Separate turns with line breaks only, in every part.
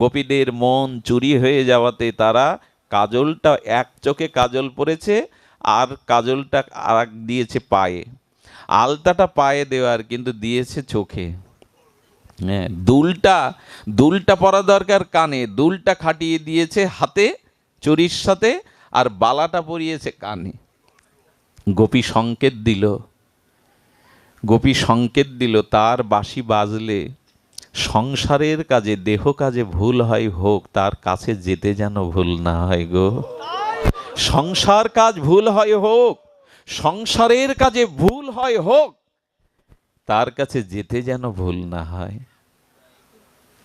গোপীদের মন চুরি হয়ে যাওয়াতে তারা কাজলটা এক চোখে কাজল পরেছে আর কাজলটা আর দিয়েছে পায়ে। আলতাটা পায়ে দেওয়ার কিন্তু দিয়েছে চোখে। হ্যাঁ দুলটা দুলটা পরা দরকার কানে। দুলটা খাটিয়ে দিয়েছে হাতে, চুরির সাথে, আর বালাটা পরিয়েছে কানে। গোপী সংকেত দিল। গোপী সংকেত দিল, তার বাঁশি বাজলে সংসারের কাজে, দেহ কাজে ভুল হয় হোক তার কাছে যেতে যেন ভুল না হয় গো। সংসার কাজ ভুল হয় হোক সংসারের কাজে ভুল হয় হোক তার কাছে যেতে যেন ভুল না হয়।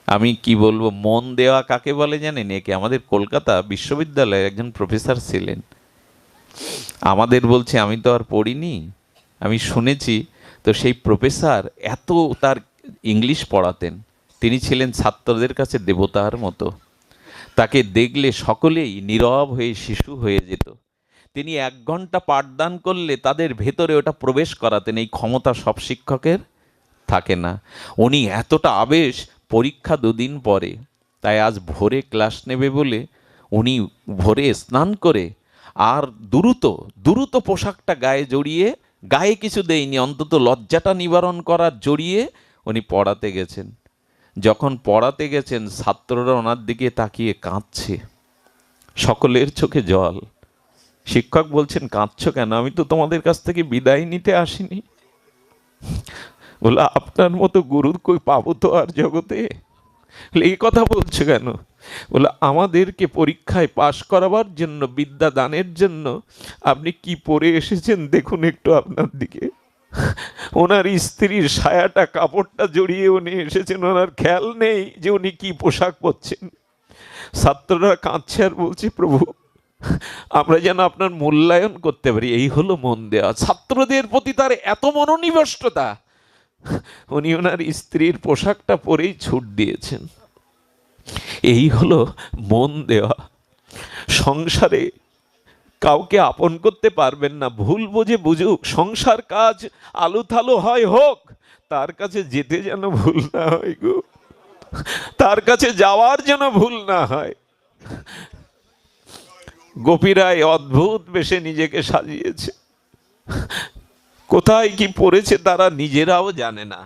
আমি কি বলব, মন দেওয়া কাকে বলে জানেন? একে আমাদের কলকাতা বিশ্ববিদ্যালয়ে একজন প্রফেসর ছিলেন। আমাদের বলছে, আমি তো আর পড়িনি। আমি শুনেছি, তো সেই প্রফেসর এত তার ইংলিশ পড়াতেন। তিনি ছিলেন ছাত্রদের কাছে দেবতার মতো। তাকে দেখলে সকলেই নীরব হয়ে শিশু হয়ে যেত। তিনি এক ঘণ্টা পাঠদান করলে তাদের ভেতরে ওটা প্রবেশ করাতেন। এই ক্ষমতা সব শিক্ষকের থাকে না। উনি এতটা আবেশ, পরীক্ষা দুদিন পরে। তাই আজ ভোরে ক্লাস নেবে বলে উনি ভোরে স্নান করে আর দ্রুত দ্রুত পোশাকটা গায়ে জড়িয়ে, গায়ে কিছু দেয়নি, অন্তত লজ্জাটা নিবারণ করার জড়িয়ে উনি পড়াতে গেছেন। যখন পড়াতে গেছেন, ছাত্ররা ওনার দিকে তাকিয়ে কাঁদছে। সকলের চোখে জল। শিক্ষক বলছেন, কাঁদছ কেন? আমি তো তোমাদের কাছ থেকে বিদায় নিতে আসিনি। বলে, আপনার মতো গুরুর কই পাবো তো আর জগতে? এই কথা বলছো কেন? বলে, আমাদেরকে পরীক্ষায় পাশ করাবার জন্য বিদ্যা দানের জন্য আপনি কি পড়ে এসেছেন? দেখুন একটু আপনার দিকে। ওনার স্ত্রীর সায়াটা, কাপড়টা জড়িয়ে উনি এসেছেন, ওনার খেয়াল নেই যে উনি কি পোশাক পরছেন। ছাত্ররা কাঁদছে আর বলছে, প্রভু, আমরা যেন আপনার মূল্যায়ন করতে পারি, এই হলো মন দেওয়া ছাত্রদের প্রতি তার এত মনোনিবষ্টতা, উনি ওনার স্ত্রীর পোশাকটা পরেই ছুট দিয়েছেন। এই হলো মন দেওয়া সংসারে কাউকে আপন করতে পারবেন না। ভুল বুঝে বুঝুক, সংসার কাজ আলু থালু হয় হোক, তার কাছে যেতে যেন ভুল না হয় গো। তার কাছে যাওয়ার যেন ভুল না হয়। গোপীরাই অদ্ভুত বেশে নিজেকে সাজিয়েছে। কোথায় কি পড়েছে তারা নিজেরাও জানে না।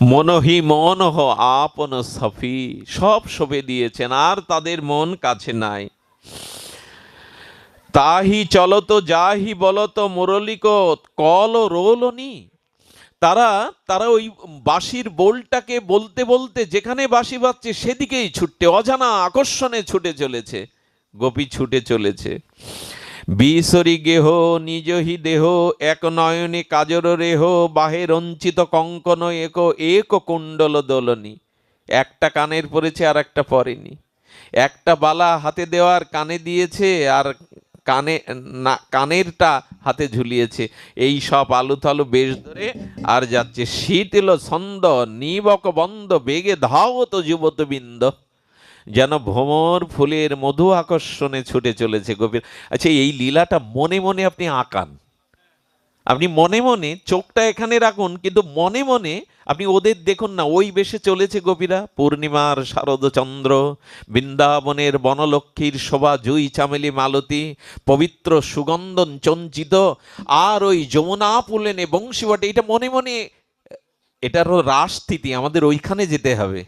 মনহি মনহ আপন সফি। সব সবে দিয়েছেন, আর তাদের মন কাছে নাই। তাহি চলতো, যাহি বলতো মুরলিক কল রোলনি। তারা তারা ওই বাঁশির বোলটাকে বলতে বলতে যেখানে বাঁশি বাজছে সেদিকেই ছুটতে অজানা আকর্ষণে ছুটে চলেছে, গোপী ছুটে চলেছে। বিসরি গেহ, নিজহি দেহ, এক নয়নে কাজর রেহ, বাহে রঞ্চিত কঙ্কন এক এক কুণ্ডল দোলনি। একটা কানের পরেছে আর একটা পরেনি একটা বালা হাতে দেওয়ার কানে দিয়েছে আর কানে, না, কানেরটা হাতে ঝুলিয়েছে। এই সব আলু থালু বেশ ধরে আর যাচ্ছে। শীত এলো ছন্দ, নিবক বন্ধ, বেগে ধাওত যুবত বিন্দ যেন ভ্রমর ফুলের মধু আকর্ষণে ছুটে চলেছে গভীর। আচ্ছা এই লীলাটা মনে মনে আপনি আঁকান। আপনি মনে মনে চোখটা এখানে রাখুন, কিন্তু মনে মনে আপনি ওদের দেখুন না, ওই বেশে চলেছে গোপীরা পূর্ণিমার শারদ চন্দ্র, বৃন্দাবনের বনলক্ষ্মীর শোভা, জুই চামেলি মালতী, পবিত্র সুগন্ধন চঞ্চিত, আর ওই যমুনা পুলেনে বংশীবটে, এটা মনে মনে, এটারও রাসস্থিতি আমাদের ওইখানে যেতে হবে।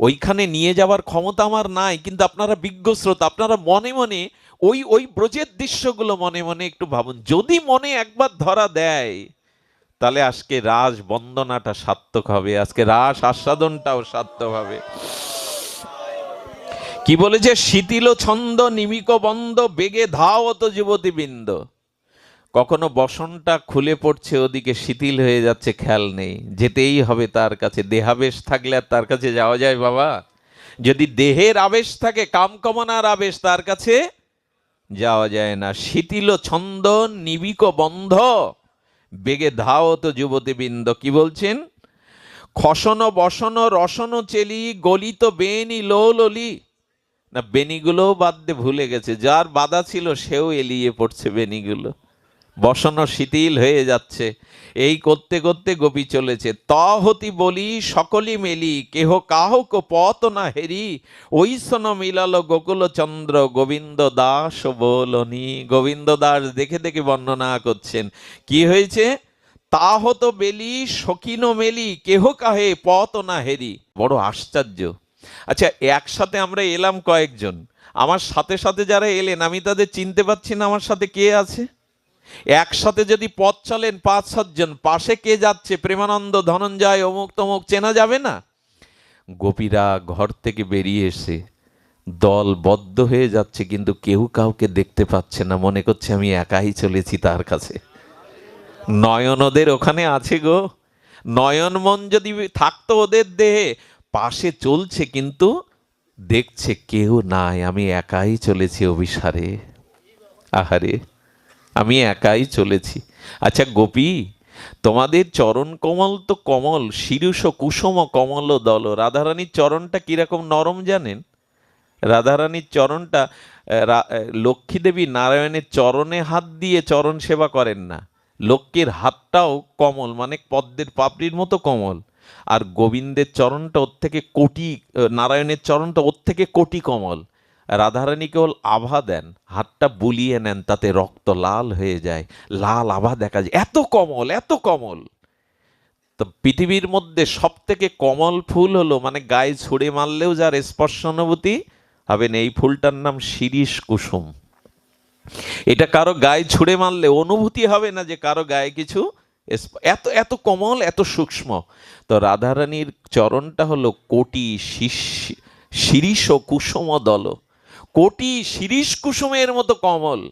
ওইখানে নিয়ে যাওয়ার ক্ষমতা আমার নাই, কিন্তু আপনারা বিজ্ঞ শ্রোতা আপনারা মনে মনে ওই ওই ব্রজের দৃশ্যগুলো মনে মনে একটু ভাবুন। যদি মনে একবার ধরা দেয়, তাহলে আজকে রাস বন্দনাটা সার্থক হবে, আজকে রাস আস্বাদনটাও সার্থক হবে। কি বলেছে? শিথিল ছন্দ নিমিক বন্ধ বেগে ধাওত যুবতী বৃন্দ কখনো বসনটা খুলে পড়ছে, ওদিকে শিথিল হয়ে যাচ্ছে খেয়াল নেই। যেতেই হবে তার কাছে। দেহাবেশ থাকলে আর তার কাছে যাওয়া যায় বাবা। যদি দেহের আবেশ থাকে, কামকমনার আবেশ তার কাছে যাওয়া যায় না। শিথিল ছন্দ নিবিক বন্ধ। বেগে ধাও ধাওত যুবতীবৃন্দ। কি বলছেন? খসন, বসন, রসন, চেলি, গলিত বেনি লোলি না বেনিগুলোও বাদ দিয়ে ভুলে গেছে। যার বাধা ছিল, সেও এলিয়ে পড়ছে বেনিগুলো বসানো শিথিল হয়ে যাচ্ছে। এই করতে করতে গোপী চলেছে। তহতি বলি সকলি মেলি, কেহ কাহক পত না হেরি। ঐসন মিলালো গোকুল চন্দ্র, গোবিন্দ দাস বলনি। গোবিন্দ দাস দেখে দেখে বর্ণনা করছেন। কি হয়েছে? তাহত বেলি শকিনো মেলি, কেহ কাহে পথ না হেরি। বড় আশ্চর্য। আচ্ছা একসাথে আমরা এলাম কয়েকজন। আমার সাথে সাথে যারা এলেন, আমি তাদের চিনতে পারছি না আমার সাথে কে আছে। একসাথে যদি পথ চলেন পাঁচ সাতজন, পাশে কে যাচ্ছে? প্রেমানন্দ, ধনঞ্জয়, অমুক তমুক, চেনা যাবে না? গোপীরা ঘর থেকে বেরিয়ে এসে দল বদ্ধ হয়ে যাচ্ছে, কিন্তু কেউ কাউকে দেখতে পাচ্ছে না। মনে করছে আমি একাই চলেছি তার কাছে। নয়ন ওদের ওখানে আছে গো। নয়ন মন যদি থাকতো ওদের দেহে, পাশে চলছে কিন্তু দেখছে কেউ নাই। আমি একাই চলেছি অভিসারে। আহারে। আমি একাই চলেছি। আচ্ছা গোপী তোমাদের চরণ কমল তো কমল শিরুষ কুসুম কমল দল। রাধারানীর চরণটা কীরকম নরম জানেন? রাধারানীর চরণটা আহ, রা- আহ, লক্ষ্মী দেবী নারায়ণের চরণে হাত দিয়ে চরণ সেবা করেন না। লক্ষ্মীর হাতটাও কমল মানে পদ্মের পাপড়ির মতো কমল। আর গোবিন্দের চরণটা ওর থেকে কোটি নারায়ণের চরণটা ওর থেকে কোটি কমল। রাধারানী কেবল আভা দেন, হাতটা বুলিয়ে নেন, তাতে রক্ত লাল হয়ে যায়, লাল আভা দেখা যায়। এত কমল এত কমল। তো পৃথিবীর মধ্যে সব থেকে কমল ফুল হলো মানে গায়ে ছুঁড়ে মারলেও যার স্পর্শ অনুভূতি হবেন এই ফুলটার নাম শিরিষ কুসুম। এটা কারও গায়ে ছুঁড়ে মারলে অনুভূতি হবে না যে কারও গায়ে কিছু এত এত কমল, এত সূক্ষ্ম। তো রাধারানীর চরণটা হলো কোটি শিশ- শিরিষ কুসুম দল। কোটি শিরিষ কুসুমের মতো কমল।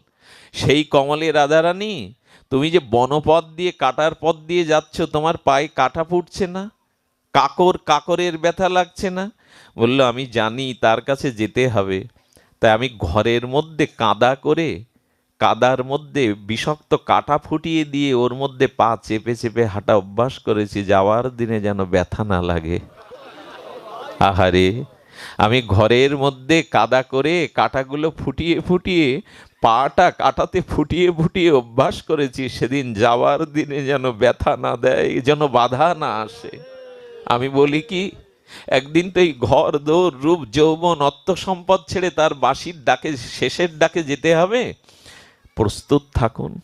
সেই কমলে রাধারানী, তুমি যে বনপথ দিয়ে, কাটার পথ দিয়ে যাচ্ছ, তোমার পায়ে কাটা ফুটছে না? কাকর কাকরের ব্যথা লাগছে না? বলল, আমি জানি তার কাছে যেতে হবে। তাই আমি ঘরের মধ্যে কাদা করে, কাদার মধ্যে বিষাক্ত কাটা ফুটিয়ে দিয়ে ওর মধ্যে পা চেপে চেপে হাঁটা অভ্যাস করেছি, যাওয়ার দিনে যেন ব্যথা না লাগে। আহারে আমি ঘরের মধ্যে কাদা করে কাটাগুলো ফুটিয়ে ফুটিয়ে, পাটা কাটাতে ফুটিয়ে ফুটিয়ে অভ্যাস করেছি, সেদিন যাওয়ার দিনে যেন ব্যথা না দেয়, যেন বাধা না আসে। আমি বলি কি, একদিন তো এই ঘর দৌড় রূপ, যৌবন, অর্থ সম্পদ ছেড়ে তার বাসির ডাকে, শেষের ডাকে যেতে হবে? প্রস্তুত থাকুন।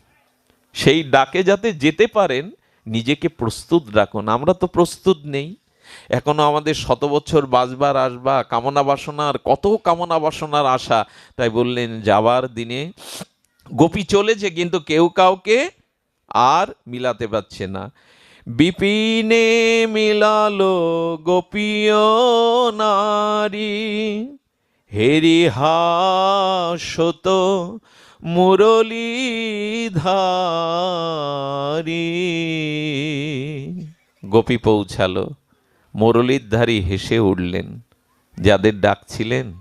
সেই ডাকে যাতে যেতে পারেন, নিজেকে প্রস্তুত রাখুন। আমরা তো প্রস্তুত নেই। এখনও আমাদের শত বছর বাঁচবার আসবা, কামনা বাসনার, কত কামনা বাসনার আশা। তাই বললেন, যাবার দিনে গোপী চলেছে কিন্তু কেউ কাউকে আর মিলাতে পারছে না। বিপিনে মিলালো গোপীয় নারী, হেরি হাসত মুরলী ধারি। গোপী পৌঁছালো। মুরলীধারী হেসে উঠলেন। যাদের ডাকছিলেন,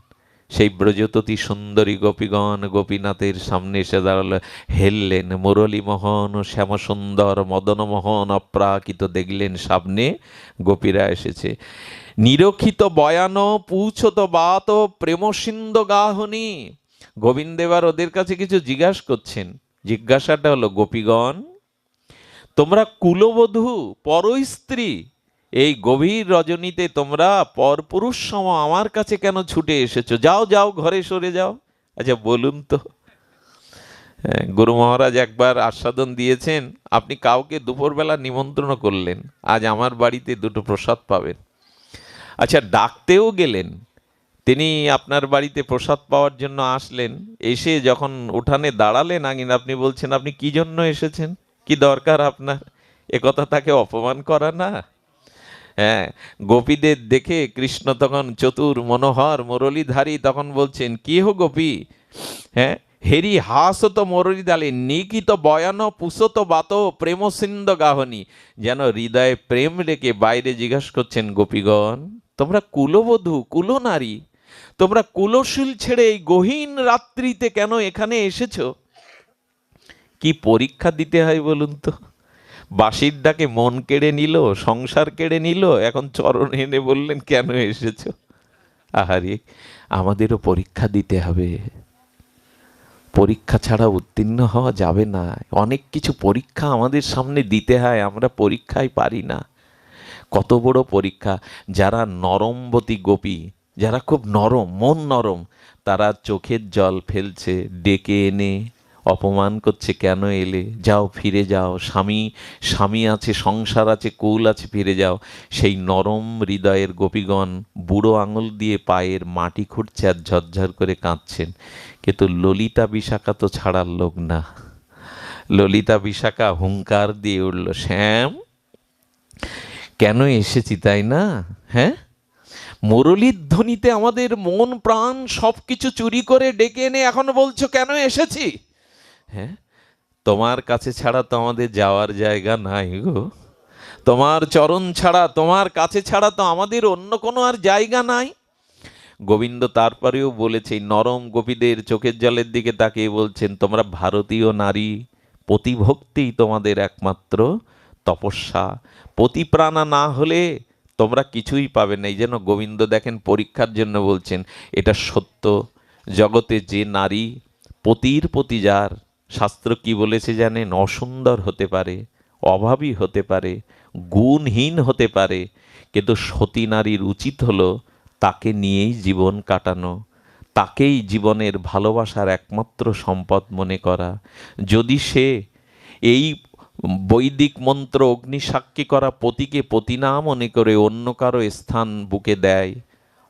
সেই ব্রজততী সুন্দরী গোপীগণ গোপীনাথের সামনে এসে দাঁড়াল। হেললেন মুরলী মোহন, শ্যামসুন্দর মদনমোহন অপ্রাকৃত দেখলেন সামনে গোপীরা এসেছে। নিরক্ষিত বয়ান, পুছত বাত, প্রেমসিন্ধ গাহনী। গোবিন্দ এবার ওদের কাছে কিছু জিজ্ঞাসা করছেন। জিজ্ঞাসাটা হলো, গোপীগণ, তোমরা কুলবধূ পরস্ত্রী এই গভীর রজনীতে তোমরা পরপুরুষ সম আমার কাছে কেন ছুটে এসেছ? যাও যাও ঘরে সরে যাও। আচ্ছা বলুন তো। হ্যাঁ, গুরু মহারাজ একবার আস্বাদন দিয়েছেন আপনি কাউকে দুপুরবেলা নিমন্ত্রণ করলেন। আজ আমার বাড়িতে দুটো প্রসাদ পাবেন। আচ্ছা ডাকতেও গেলেন। তিনি আপনার বাড়িতে প্রসাদ পাওয়ার জন্য আসলেন। এসে যখন উঠানে দাঁড়ালেন আগিন আপনি বলছেন আপনি কি জন্য এসেছেন? কি দরকার আপনার? এ কথা তাকে অপমান করা না? হ্যাঁ গোপীদের দেখে কৃষ্ণ তখন চতুর মনোহর মুরলীধারী তখন বলছেন, কি হো গোপী? হ্যাঁ হেরি হাসত মুরলী দালে নিকিত বয়ান পুষত বাত প্রেমসিন্দ গাহনী। যেন হৃদয়ে প্রেম রেখে বাইরে জিজ্ঞাসা করছেন, গোপীগণ, তোমরা কুলবধূ কুলনারী তোমরা কুলশীল ছেড়ে এই গহীন রাত্রিতে কেন এখানে এসেছ? কি পরীক্ষা দিতে হয় বলুন তো? বাঁশির ডাকে মন কেড়ে নিল, সংসার কেড়ে নিল, এখন চরণ এনে বললেন, কেন এসেছ? আহারে, আমাদেরও পরীক্ষা দিতে হবে। পরীক্ষা ছাড়া উত্তীর্ণ হওয়া যাবে না। অনেক কিছু পরীক্ষা আমাদের সামনে দিতে হয়, আমরা পরীক্ষায় পারি না। কত বড় পরীক্ষা। যারা নরমবতী গোপী, যারা খুব নরম, মন নরম, তারা চোখের জল ফেলছে, ডেকে এনে অপমান করছে কেন এলে? যাও, ফিরে যাও। স্বামী স্বামী আছে, সংসার আছে, কুল আছে, ফিরে যাও। সেই নরম হৃদয়ের গোপীগণ বুড়ো আঙুল দিয়ে পায়ের মাটি খুঁড়ছে আর ঝরঝর করে কাঁদছেন। কিন্তু ললিতা বিশাখা তো ছাড়ার লোক না। ললিতা বিশাখা হুঙ্কার দিয়ে উঠল, শ্যাম, কেন এসেছি তাই না? হ্যাঁ? মুরলীর ধ্বনিতে আমাদের মন প্রাণ সব কিছু চুরি করে ডেকে এনে এখনও বলছো কেন এসেছি? হ্যাঁ? তোমার কাছে ছাড়া তো আমাদের যাওয়ার জায়গা নাই গো। তোমার চরণ ছাড়া, তোমার কাছে ছাড়া তো আমাদের অন্য কোনো আর জায়গা নাই। গোবিন্দ তারপরেও বলেছে নরম গোপীদের চোখের জলের দিকে তাকিয়ে বলছেন, তোমরা ভারতীয় নারী প্রতিভক্তিই তোমাদের একমাত্র তপস্যা। প্রতিপ্রাণা না হলে তোমরা কিছুই পাবে না। এই জন্য গোবিন্দ দেখেন পরীক্ষার জন্য বলছেন, এটা সত্য। জগতে যে নারী পতির প্রতি যার শাস্ত্র কি বলেছে জানেন অসুন্দর হতে পারে, অভাবী হতে পারে, গুণহীন হতে পারে। কিন্তু সতী নারীর উচিত হলো তাকে নিয়েই জীবন কাটানো, তাকেই জীবনের ভালোবাসার একমাত্র সম্পদ মনে করা। যদি সে এই বৈদিক মন্ত্র অগ্নিসাক্ষী করা পতিকে পতি না মনে করে অন্য কারও স্থান বুকে দেয়,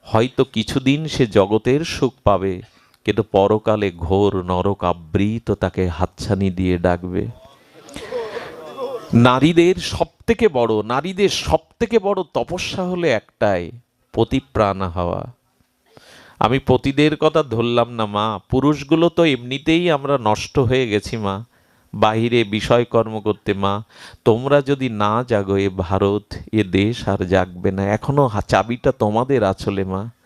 হয়তো কিছুদিন সে জগতের সুখ পাবে। কিন্তু পরকালে ঘোর নরক আবৃত তাকে হাতছানি দিয়ে ডাকবে। নারীদের সব থেকে বড়, নারীদের সব থেকে বড় তপস্যা হলে একটাই, পতিপ্রাণা হওয়া। আমি পতিদের কথা ধরলাম না, মা। পুরুষগুলো তো এমনিতেই আমরা নষ্ট হয়ে গেছি, মা। বাহিরে বিষয় কর্ম করতে, মা। তোমরা যদি না জাগো, এ ভারত, এ দেশ আর জাগবে না। এখনও হা- চাবিটা তোমাদের আছলে মা।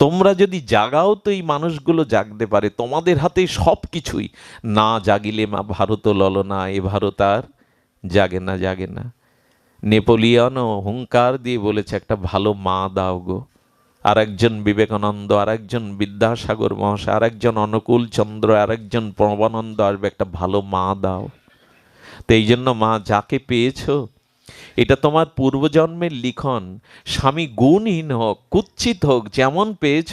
তোমরা যদি জাগাও তো এই মানুষগুলো জাগতে পারে, তোমাদের হাতে সব কিছুই। না জাগিলে মা ভারত ললনা এ ভারত আর জাগে না জাগে না। নেপোলিয়নও হুঙ্কার দিয়ে বলেছে, একটা ভালো মা দাও গো। আর একজন বিবেকানন্দ আর একজন বিদ্যাসাগর মহাশয় আর একজন অনুকূল চন্দ্র আর একজন প্রবানন্দ আসবে, একটা ভালো মা দাও। তো এই জন্য মা যাকে পেয়েছ এটা তোমার পূর্বজন্মের লিখন। স্বামী গুণহীন হোক, কুচ্ছিত হোক, যেমন পেয়েছ,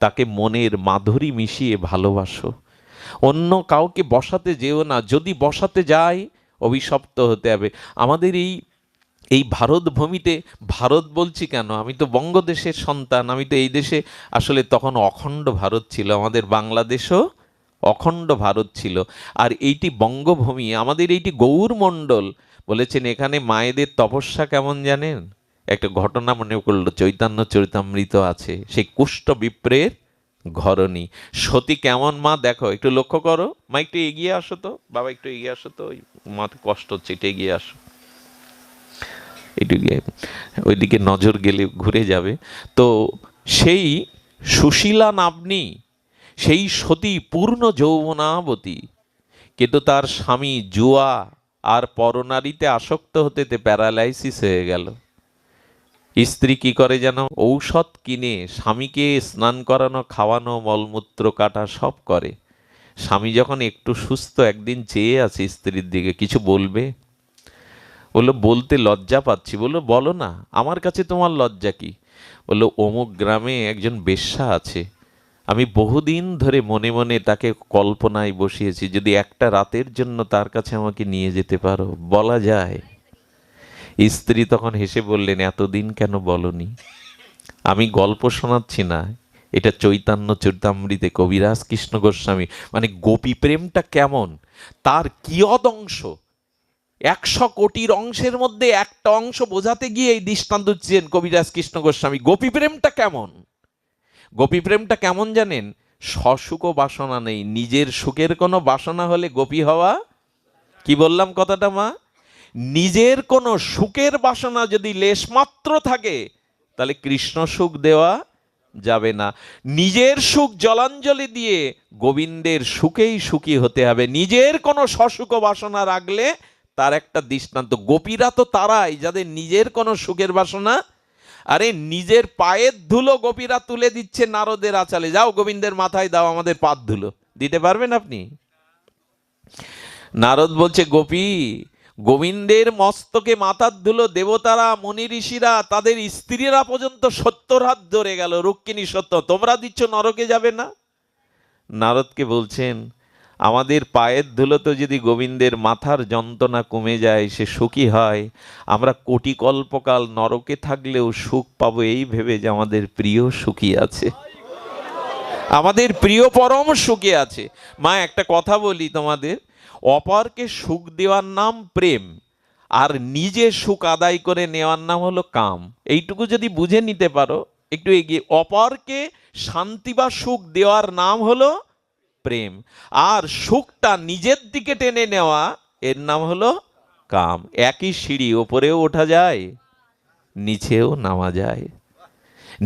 তাকে মনের মাধুরী মিশিয়ে ভালোবাসো। অন্য কাউকে বসাতে যেও না, যদি বসাতে যায় অভিশপ্ত হতে হবে। আমাদের এই এই ভারত ভূমিতে, ভারত বলছি কেন? আমি তো বঙ্গদেশের সন্তান, আমি তো এই দেশে আসলে তখন অখণ্ড ভারত ছিল। আমাদের বাংলাদেশও অখণ্ড ভারত ছিল। আর এইটি বঙ্গভূমি, আমাদের এইটি গৌরমণ্ডল বলেছেন, এখানে মায়েদের তপস্যা কেমন জানেন? একটা ঘটনা মনে করল চৈতন্য চরিতামৃত আছে, সেই কুষ্ঠ বিপ্রের ঘরণী। সতী কেমন মা দেখো, একটু লক্ষ্য করো। মা, একটু এগিয়ে আসো তো। বাবা, একটু এগিয়ে আসো তো। মাতে কষ্ট হচ্ছে, একটু এগিয়ে আসো। একটু ওইদিকে নজর গেলে ঘুরে যাবে। তো সেই সুশীলা নাবনি, সেই সতী পূর্ণ যৌবনাবতী, কিন্তু তার স্বামী জুয়া আর পরনারীতে আসক্ত হতে তে প্যারালাইসিস হয়ে গেল। স্ত্রী কি করে যেন ঔষধ কিনে, স্বামীকে স্নান করানো, খাওয়ানো, মলমূত্র কাটা সব করে। স্বামী যখন একটু সুস্থ, একদিন চেয়ে আছে স্ত্রীর দিকে, কিছু বলবে? বলল, বলতে লজ্জা পাচ্ছি। বলল, বলো না, আমার কাছে তোমার লজ্জা কি? বলল, অমুক গ্রামে একজন বেশ্যা আছে। আমি বহুদিন ধরে মনে মনে তাকে কল্পনায় বসিয়েছি, যদি একটা রাতের জন্য তার কাছে আমাকে নিয়ে যেতে পারো, বলা যায়। স্ত্রী তখন হেসে বললেন, এতদিন কেন বলনি? আমি গল্প শোনাচ্ছি না। এটা চৈতন্য চরিতামৃতে কবিরাজ কৃষ্ণ গোস্বামী। মানে গোপী প্রেমটা কেমন? তার কিয়দ অংশ একশো কোটির অংশের মধ্যে একটা অংশ বোঝাতে গিয়ে এই দৃষ্টান্ত দিচ্ছেন কবিরাজ কৃষ্ণ গোস্বামী। গোপী প্রেমটা কেমন? গোপী প্রেমটা কেমন জানেন? সসুখ বাসনা নেই, নিজের সুখের কোনো বাসনা হলে গোপী হওয়া? কি বললাম কথাটা মা? নিজের কোনো সুখের বাসনা যদি লেশমাত্র থাকে, তাহলে কৃষ্ণ সুখ দেওয়া যাবে না। নিজের সুখ জলাঞ্জলি দিয়ে গোবিন্দের সুখেই সুখী হতে হবে। নিজের কোনো সসুখ বাসনা রাখলে তার একটা দৃষ্টান্ত। গোপীরা তো তারাই, যাদের নিজের কোনো সুখের বাসনা আরে নিজের পায়ের ধুলো গোপীরা তুলে দিচ্ছে নারদের আচালে। যাও গোবিন্দের মাথায় দাও আমাদের পাত ধুলো। দিতে পারবেন আপনি? নারদ বলছে, গোপী, গোবিন্দের মস্তকে মাথার ধুলো দেবতারা, মনি ঋষিরা, তাদের স্ত্রীরা পর্যন্ত সত্তর হাত ধরে গেল। রুক্মিণী সত্য, তোমরা দিচ্ছ নরকে যাবে না? নারদকে বলছেন আমাদের পায়ের ধুলোতে যদি গোবিন্দের মাথার যন্ত্রণা কমে যায়, সে সুখী হয়। আমরা কোটি কল্পকাল নরকে থাকলেও সুখ পাবো এই ভেবে যে আমাদের প্রিয় সুখী আছে। আমাদের প্রিয় পরম সুখে আছে। মা, একটা কথা বলি তোমাদের। অপরকে সুখ দেওয়ার নাম প্রেম, আর নিজে সুখ আদায় করে নেওয়ার নাম হলো কাম। এইটুকু যদি বুঝে নিতে পারো, একটু এগিয়ে। অপরকে শান্তি বা সুখ দেওয়ার নাম হলো প্রেম। আর সুখটা নিজের দিকে টেনে নেওয়া, এর নাম হলো কাম। একই সিঁড়ি, ওপরেও ওঠা যায়, নিচেও নামা যায়।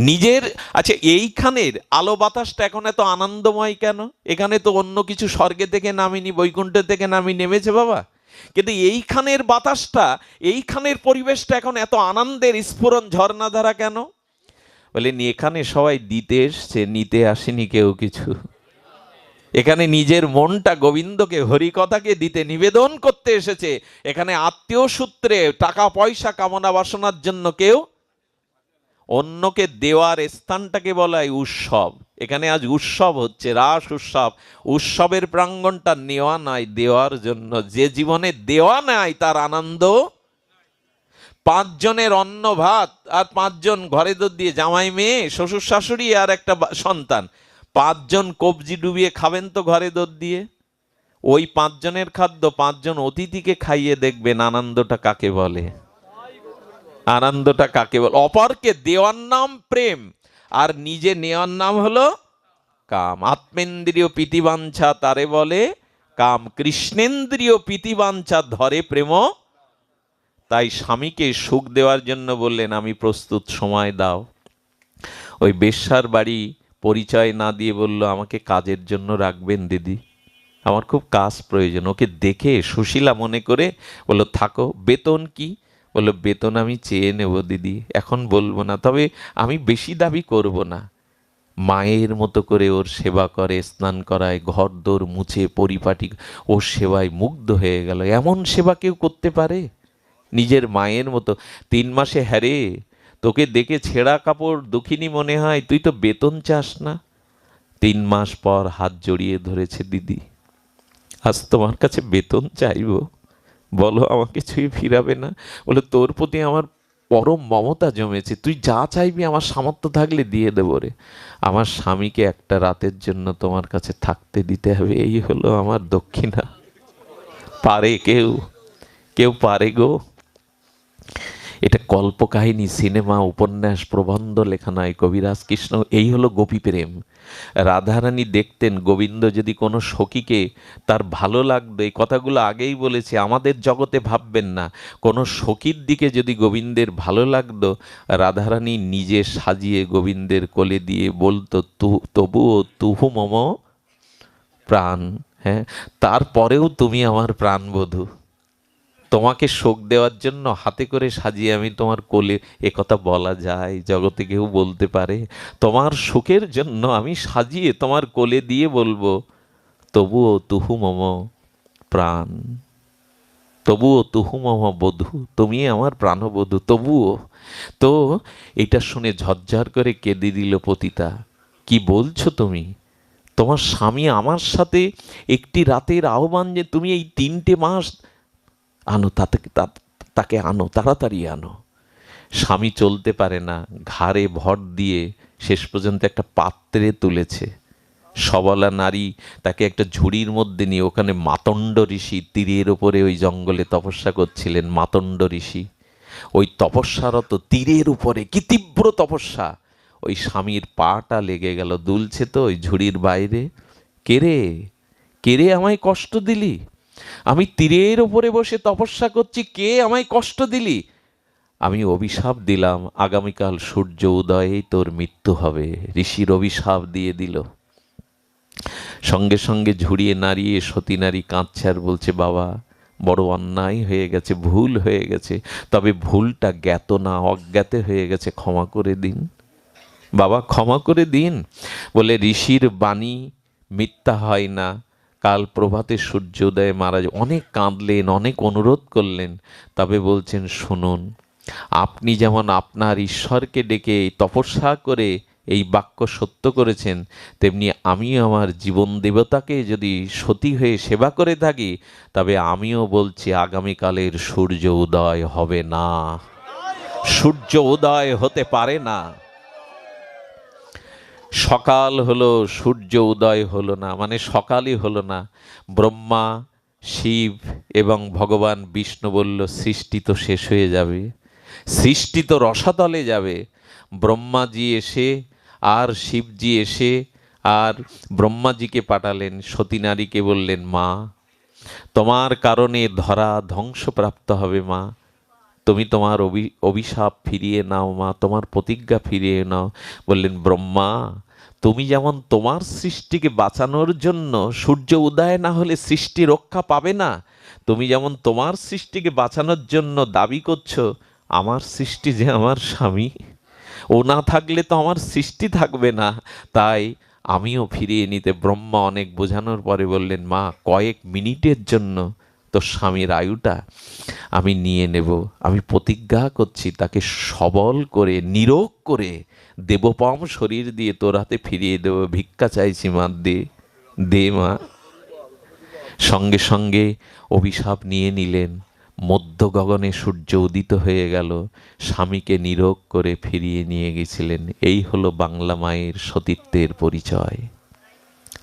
নিজের আচ্ছা এইখানের আলো বাতাসটা এখন এত আনন্দময় কেন? এখানে তো অন্য কিছু স্বর্গে থেকে নামিনি বৈকুণ্ঠ থেকে নামি নেমেছে বাবা। কিন্তু এইখানের বাতাসটা, এইখানের পরিবেশটা এখন এত আনন্দের স্ফুরণ ঝর্ণাধারা কেন? বলে নি এখানে সবাই দিতে এসছে, নিতে আসেনি কেউ কিছু। এখানে নিজের মনটা গোবিন্দকে হরিকথাকে দিতে নিবেদন করতে এসেছে। এখানে আত্মীয় সূত্রে টাকা, পয়সা, কামনা, বাসনার জন্য কেউ অন্যকে দেওয়ার স্থানটাকে বলা হয় উৎসব। এখানে আজ উৎসব হচ্ছে, রাস উৎসব। উৎসবের প্রাঙ্গণটা নেওয়া নাই, দেওয়ার জন্য। যে জীবনে দেওয়া নাই, তার আনন্দ পাঁচজনের অন্ন ভাত আর পাঁচজন ঘরে দর দিয়ে জামাই মেয়ে, শ্বশুর শাশুড়ি আর একটা সন্তান। পাঁচজন কবজি ডুবিয়ে খাবেন তো ঘরে দর দিয়ে? ওই পাঁচজনের খাদ্য পাঁচজন অতিথিকে খাইয়ে দেখবেন আনন্দটা কাকে বলে। আনন্দটা কাকে বলে? অপরকে দেওয়ার নাম প্রেম, আর নিজে নেওয়ার নাম হলো কাম। আত্মেন্দ্রিয় প্রীতিবাঞ্ছা তারে বলে কাম। কৃষ্ণেন্দ্রিয় প্রীতিবাঞ্ছা ধরে প্রেম। তাই স্বামীকে সুখ দেওয়ার জন্য বললেন, আমি প্রস্তুত, সময় দাও। ওই বেশ্যার বাড়ি পরিচয় না দিয়ে বলল, আমাকে কাজের জন্য রাখবেন দিদি। আমার খুব কাজ প্রয়োজন। ওকে দেখে সুশীলা মনে করে বলল, থাকো, বেতন কি? বলল, বেতন আমি চেয়ে নেব দিদি, এখন বলব না, তবে আমি বেশি দাবি করব না। মায়ের মতো করে ওর সেবা করে, স্নান করায় ঘর দোর মুছে, পরিপাটি, ওর সেবায় মুগ্ধ হয়ে গেল। এমন সেবা কেউ করতে পারে? নিজের মায়ের মতো। তিন মাসে হ্যারে তোকে দেখে ছেঁড়া কাপড় দুঃখিনী মনে হয়, তুই তো বেতন চাস না। তিন মাস পর হাত জড়িয়ে ধরেছে দিদি। আজ তোমার কাছে বেতন চাইব। বলো আমাকে ছুঁয়ে ফিরাবে না। বলে, তোর প্রতি আমার পরম মমতা জমেছে। তুই যা চাইবি, আমার সামর্থ্য থাকলে দিয়ে দেবো রে। আমার স্বামীকে একটা রাতের জন্য তোমার কাছে থাকতে দিতে হবে, এই হলো আমার দক্ষিণা। পারে কেউ? কেউ পারে গো? এটা কল্পকাহিনী, সিনেমা, উপন্যাস, প্রবন্ধ লেখা নয়, কবিরাজ কৃষ্ণ, এই হলো গোপী প্রেম। রাধারানী দেখতেন, গোবিন্দ যদি কোনো সখীকে তার ভালো লাগতো এই কথাগুলো আগেই বলেছি, আমাদের জগতে ভাববেন না। কোনো সখীর দিকে যদি গোবিন্দের ভালো লাগতো, রাধারানী নিজে সাজিয়ে গোবিন্দের কোলে দিয়ে বলতো, তু, তবুও তুহু মম প্রাণ। হ্যাঁ তারপরেও তুমি আমার প্রাণবধূ। তোমাকে শোক দেওয়ার জন্য হাতে করে সাজিয়ে আমি তোমার কোলে একথা বলা যায়, জগতে কেউ বলতে পারে। তোমার সুখের জন্য আমি সাজিয়ে তোমার কোলে দিয়ে বলব, তবুও তুহু মম প্রাণ, তবুও তুহু মম বধূ, তুমি আমার প্রাণবধূ, তবুও। তো এটা শুনে ঝরঝর করে কেঁদে দিল পতিতা। কি বলছো তুমি? তোমার স্বামী আমার সাথে একটি রাতের আহ্বান যে তুমি এই তিনটে মাস আনো, তাতে তাকে আনো, তাড়াতাড়ি আনো। স্বামী চলতে পারে না, ঘাড়ে ভর দিয়ে শেষ পর্যন্ত একটা পাত্রে তুলেছে। সবলা নারী তাকে একটা ঝুড়ির মধ্যে নিয়ে, ওখানে মাতণ্ড ঋষি, তীরের ওপরে ওই জঙ্গলে তপস্যা করছিলেন মাতণ্ড ঋষি। ওই তপস্যারত তীরের উপরে কি তীব্র তপস্যা! ওই স্বামীর পাটা লেগে গেল, দুলছে তো ওই ঝুড়ির বাইরে। কেরে কেরে আমায় কষ্ট দিলি? আমি তীরের ওপরে বসে তপস্যা করছি, কে আমায় কষ্ট দিলি? আমি অভিশাপ দিলাম, আগামীকাল সূর্য উদয়েই তোর মৃত্যু হবে, ঋষির অভিশাপ দিয়ে দিল। সঙ্গে সঙ্গে ঝুড়িয়ে নাড়িয়ে সতী নারী কাঁদছে আর বলছে, বাবা, বড় অন্যায় হয়ে গেছে, ভুল হয়ে গেছে, তবে ভুলটা জ্ঞাত না অজ্ঞাতে হয়ে গেছে, ক্ষমা করে দিন। বাবা, ক্ষমা করে দিন। বলে ঋষির বাণী মিথ্যা হয় না। কাল প্রভাতে সূর্য উদয়ে মারা অনেক কাঁদলেন, অনেক অনুরোধ করলেন, তবে বলছেন, শুনুন, আপনি যেমন আপনার ঈশ্বরকে ডেকে তপস্যা করে এই বাক্য সত্য করেছেন, তেমনি আমিও আমার জীবন দেবতাকে যদি সতী হয়ে সেবা করে থাকি, তবে আমিও বলছি, আগামীকালের সূর্য উদয় হবে না। সূর্য উদয় হতে পারে না। সকাল হলো, সূর্য উদয় হলো না মানে সকালই হলো না। ব্রহ্মা, শিব এবং ভগবান বিষ্ণু বলল, সৃষ্টি তো শেষ হয়ে যাবে, সৃষ্টি তো রসাতলে যাবে। ব্রহ্মাজি এসে আর শিবজি এসে আর ব্রহ্মাজিকে পাঠালেন সতী নারীকে বললেন, মা, তোমার কারণে ধরা ধ্বংসপ্রাপ্ত হবে মা। তুমি তোমার অভি, অভিশাপ ফিরিয়ে নাও মা, তোমার প্রতিজ্ঞা ফিরিয়ে নাও। বললেন, ব্রহ্মা, তুমি যেমন তোমার সৃষ্টিকে বাঁচানোর জন্য সূর্য উদয় না হলে সৃষ্টি রক্ষা পাবে না, তুমি যেমন তোমার সৃষ্টিকে বাঁচানোর জন্য দাবি করছ, আমার সৃষ্টি যে আমার স্বামী, ও না থাকলে তো আমার সৃষ্টি থাকবে না। তাই আমিও ফিরিয়ে নিতে ব্রহ্মা অনেক বোঝানোর পরে বললেন, মা, কয়েক মিনিটের জন্য তোর স্বামীর আয়ুটা আমি নিয়ে নেব। আমি প্রতিজ্ঞা করছি তাকে সবল করে, নিরোগ করে দেবপম শরীর দিয়ে, তোর হাতে ফিরিয়ে দেবো, ভিক্ষা চাইছি মা, দে দে মা। সঙ্গে সঙ্গে অভিশাপ নিয়ে নিলেন। মধ্য গগনে সূর্য উদিত হয়ে গেল। স্বামীকে নিরোগ করে ফিরিয়ে নিয়ে গেছিলেন। এই হলো বাংলা মায়ের সতীত্বের পরিচয়।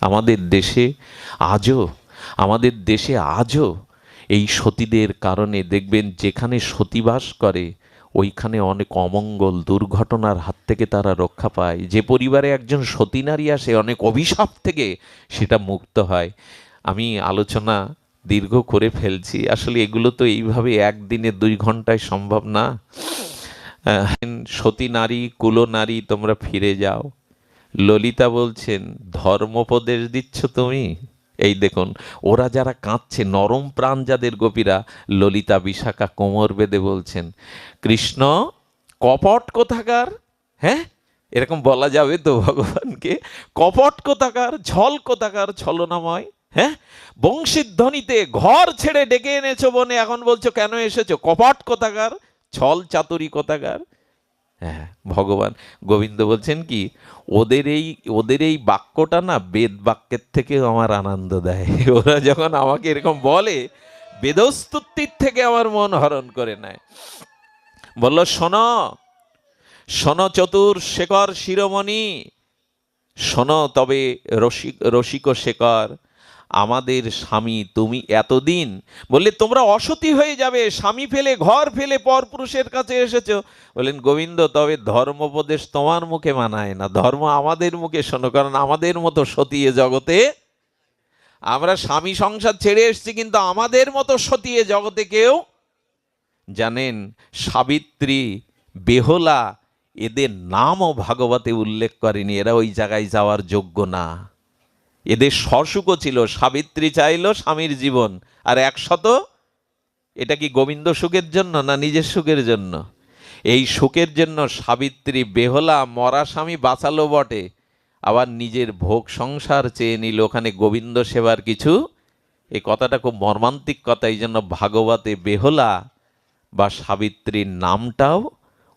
আমাদের দেশে আজও, আমাদের দেশে আজও এই সতীদের কারণে দেখবেন যেখানে সতীবাস করে, ওইখানে অনেক অমঙ্গল দুর্ঘটনার হাত থেকে তারা রক্ষা পায়। যে পরিবারে একজন সতী নারী আসে, অনেক অভিশাপ থেকে সেটা মুক্ত হয়। আমি আলোচনা দীর্ঘ করে ফেলছি। আসলে এগুলো তো এইভাবে একদিনে দুই ঘন্টায় সম্ভব না। সতী নারী, কুলো নারী, তোমরা ফিরে যাও। ললিতা বলছেন, ধর্মোপদেশ দিচ্ছ তুমি? এই দেখুন, ওরা যারা কাঁদছে, নরম প্রাণ যাদের গোপীরা, ললিতা বিশাখা কোমর বেঁধে বলছেন, কৃষ্ণ, কপট কোথাকার? হ্যাঁ? এরকম বলা যাবে তো ভগবানকে, কপট কোথাকার ছল কোথাকার, ছলনাময়? হ্যাঁ? বংশীর ধ্বনিতে ঘর ছেড়ে ডেকে এনেছো বনে, এখন বলছো কেন এসেছ? কপট কোথাকার, ছল চাতুরি কোথাকার? হ্যাঁ ভগবান গোবিন্দ বলছেন কি, ওদের এই ওদের এই বাক্যটা না বেদ বাক্যের থেকেও আমার আনন্দ দেয়। ওরা যখন আমাকে এরকম বলে, বেদস্তুতির থেকে আমার মন হরণ করে নেয়। বলল, শোনো শোনো চতুর শেখর শিরোমণি, শোনো তবে রসিক রসিক শেখর আমাদের স্বামী তুমি এতদিন বললে, তোমরা অসতী হয়ে যাবে, স্বামী ফেলে, ঘর ফেলে, পরপুরুষের কাছে এসেছ। বললেন, গোবিন্দ, তবে ধর্মোপদেশ তোমার মুখে মানায় না, ধর্ম আমাদের মুখে শোনো, কারণ আমাদের মতো সতী এ জগতে আমরা স্বামী সংসার ছেড়ে এসেছি, কিন্তু আমাদের মতো সতী এ জগতে কেউ জানেন, সাবিত্রী বেহলা এদের নামও ভাগবতে উল্লেখ করেনি, এরা ওই জায়গায় যাওয়ার যোগ্য না। এদের সসুখও ছিল, সাবিত্রী চাইল স্বামীর জীবন। আর একশত? এটা কি গোবিন্দ সুখের জন্য না নিজের সুখের জন্য? এই সুখের জন্য সাবিত্রী বেহলা মরা স্বামী বাঁচালো বটে। আবার নিজের ভোগ সংসার চেয়ে নিল ওখানে গোবিন্দ সেবার কিছু। এই কথাটা খুব মর্মান্তিক কথা, এই জন্য ভাগবতে বেহলা বা সাবিত্রীর নামটাও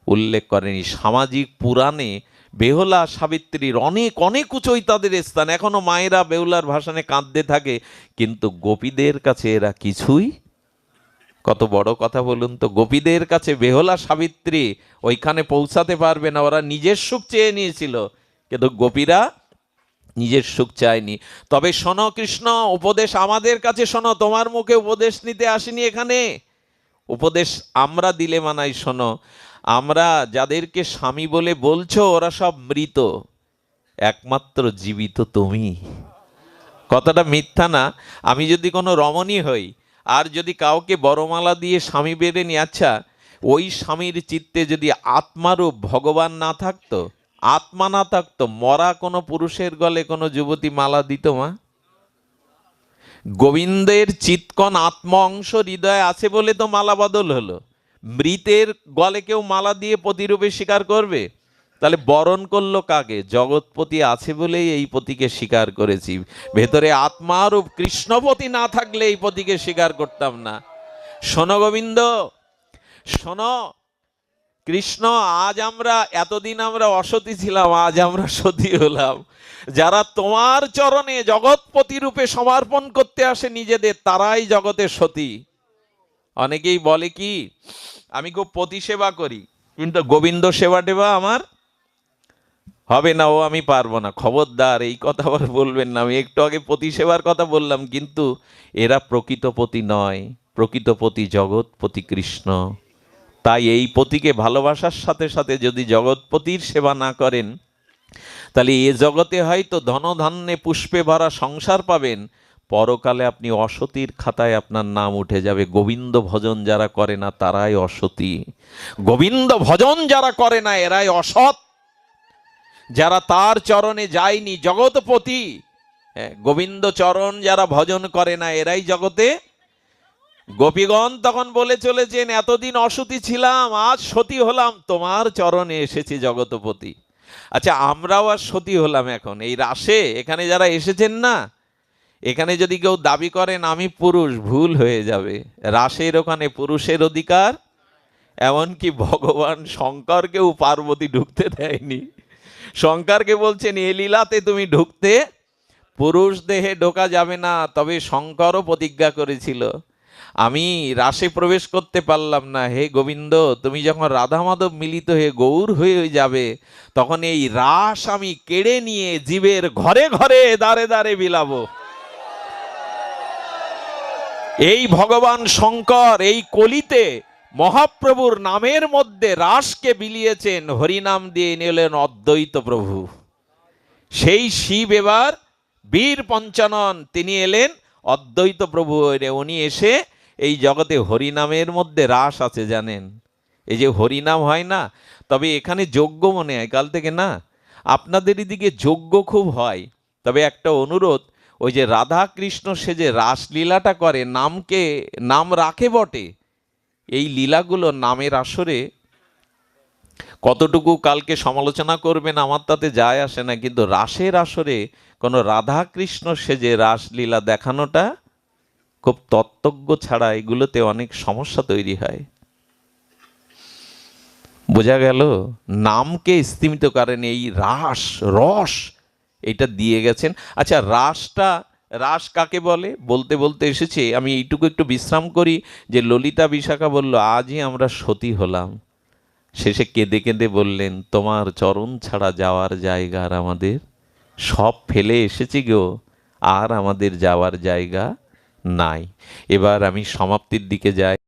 উল্লেখ করেনি। সামাজিক পুরাণে বেহুলা সাবিত্রীর অনেক অনেক উঁচুই তাদের স্থান। এখনও মায়েরা বেহুলার ভাষণে কাঁদতে থাকে। কিন্তু গোপীদের কাছে এরা কিছুই? কত বড় কথা বলুন তো। গোপীদের কাছে বেহলা, সাবিত্রী ওইখানে পৌঁছাতে পারবে না। ওরা নিজের সুখ চেয়ে নিয়েছিল। কিন্তু গোপীরা নিজের সুখ চায়নি। তবে শোনো কৃষ্ণ, উপদেশ আমাদের কাছে শোনো। তোমার মুখে উপদেশ নিতে আসিনি এখানে। উপদেশ আমরা দিলে মানাই শোনো। আমরা যাদেরকে স্বামী বলে বলছো, ওরা সব মৃত। একমাত্র জীবিত তুমি। কথাটা মিথ্যা না। আমি যদি কোনো রমণী হই, আর যদি কাউকে বড়মালা দিয়ে স্বামী বেড়ে নি আচ্ছা ওই স্বামীর চিত্তে যদি আত্মারূপ ভগবান না থাকতো, আত্মা না থাকতো, মরা কোনো পুরুষের গলে কোনো যুবতী মালা দিত মা? গোবিন্দের চিৎকন আত্ম অংশ হৃদয়ে আছে বলে তো মালা বদল হলো। মৃতের গলে কেউ মালা দিয়ে প্রতিরূপে স্বীকার করবে? তাহলে বরণ করল কাকে? জগৎপতি আছে বলেই এই পতিকে স্বীকার করেছি। ভেতরে আত্মারূপ কৃষ্ণপতি না থাকলে এই পতিকে স্বীকার করতাম না। শোনো গোবিন্দ, শোনো। কৃষ্ণ, আজ আমরা, এতদিন আমরা অসতী ছিলাম, আজ আমরা সতী হলাম। যারা তোমার চরণে জগৎপতি রূপে সমর্পণ করতে আসে নিজেদের, তারাই জগতের সতী। অনেকেই বলে কি, আমি খুব পতি সেবা করি, কিন্তু গোবিন্দ সেবা টেবা আমার হবে না, ও আমি পারব না। খবরদার, এই কথা আবার বলবেন না। আমি একটু আগে পতি সেবার কথা বললাম, কিন্তু এরা প্রকৃত পতি নয়, প্রকৃত পতি জগৎপতি কৃষ্ণ। তাই এই পতিকে ভালোবাসার সাথে সাথে যদি জগৎপতির সেবা না করেন, তাহলে এ জগতে হয়তো ধনধান্যে পুষ্পে ভরা সংসার পাবেন পরকালে আপনি অসতির খাতায় আপনার নাম উঠে যাবে। গোবিন্দ ভজন যারা করে না তারাই অসতি। গোবিন্দ ভজন যারা করে না এরাই অসৎ। যারা তার চরণে যায়নি জগৎপতি। হ্যাঁ, গোবিন্দ চরণ যারা ভজন করে না এরাই জগতে। গোপীগণ তখন বলে চলেছেন এতদিন অসতি ছিলাম আজ সতী হলাম। তোমার চরণে এসেছি জগতপতি আচ্ছা আমরাও আর সতী হলাম এখন। এই রাসে এখানে যারা এসেছেন না এখানে যদি কেউ দাবি করেন আমি পুরুষ, ভুল হয়ে যাবে। রাসের ওখানে পুরুষের অধিকার, এমনকি ভগবান শঙ্করকেও পার্বতী ঢুকতে দেয়নি। শঙ্করকে বলছেন, এ লীলাতে তুমি ঢুকতে পুরুষ দেহে ঢোকা যাবে না। তবে শঙ্করও প্রতিজ্ঞা করেছিল, আমি রাসে প্রবেশ করতে পারলাম না। হে গোবিন্দ, তুমি যখন রাধা মাধব মিলিত হয়ে গৌর হয়ে যাবে, তখন এই রাস আমি কেড়ে নিয়ে জীবের ঘরে ঘরে দাঁড়ে দাঁড়ে বিলাবো। এই ভগবান শঙ্কর, এই কলিতে মহাপ্রভুর নামের মধ্যে রাসকে বিলিয়েছেন, হরিনাম দিয়ে নিলেন অদ্বৈত প্রভু। সেই শিব এবার বীর পঞ্চানন, তিনি এলেন অদ্বৈত প্রভু উনি এসে এই জগতে হরিনামের মধ্যে রাস আছে জানেন। এই যে হরিনাম হয় না, তবে এখানে যজ্ঞ মনে হয়, কাল থেকে না, আপনাদের এদিকে যজ্ঞ খুব হয়। তবে একটা অনুরোধ ওই যে রাধা কৃষ্ণ সে যে রাসলীলাটা করে, নামকে, নাম রাখে বটে। এই লীলাগুলো নামের আসরে কতটুকু কালকে সমালোচনা করবেন আমার তাতে যায় আসে না, কিন্তু রাসের আসরে কোনো রাধা কৃষ্ণ সেজে রাসলীলা দেখানোটা খুব তত্ত্বজ্ঞ ছাড়া এগুলোতে অনেক সমস্যা তৈরি হয়। বোঝা গেল, নামকে স্তীমিত করেন এই রাস, রস এটা দিয়ে গেছেন। আচ্ছা রাসটা, রাস কাকে বলে? বলতে বলতে এসেছে, আমি এইটুকু একটু বিশ্রাম করি যে ললিতা বিশাখা বলল, আজই আমরা সতী হলাম। শেষে কেঁদে কেঁদে বললেন, তোমার চরণ ছাড়া যাওয়ার জায়গা আর আমাদের? সব ফেলে এসেছি গো, আর আমাদের যাওয়ার জায়গা নাই। এবার আমি সমাপ্তির দিকে যাই।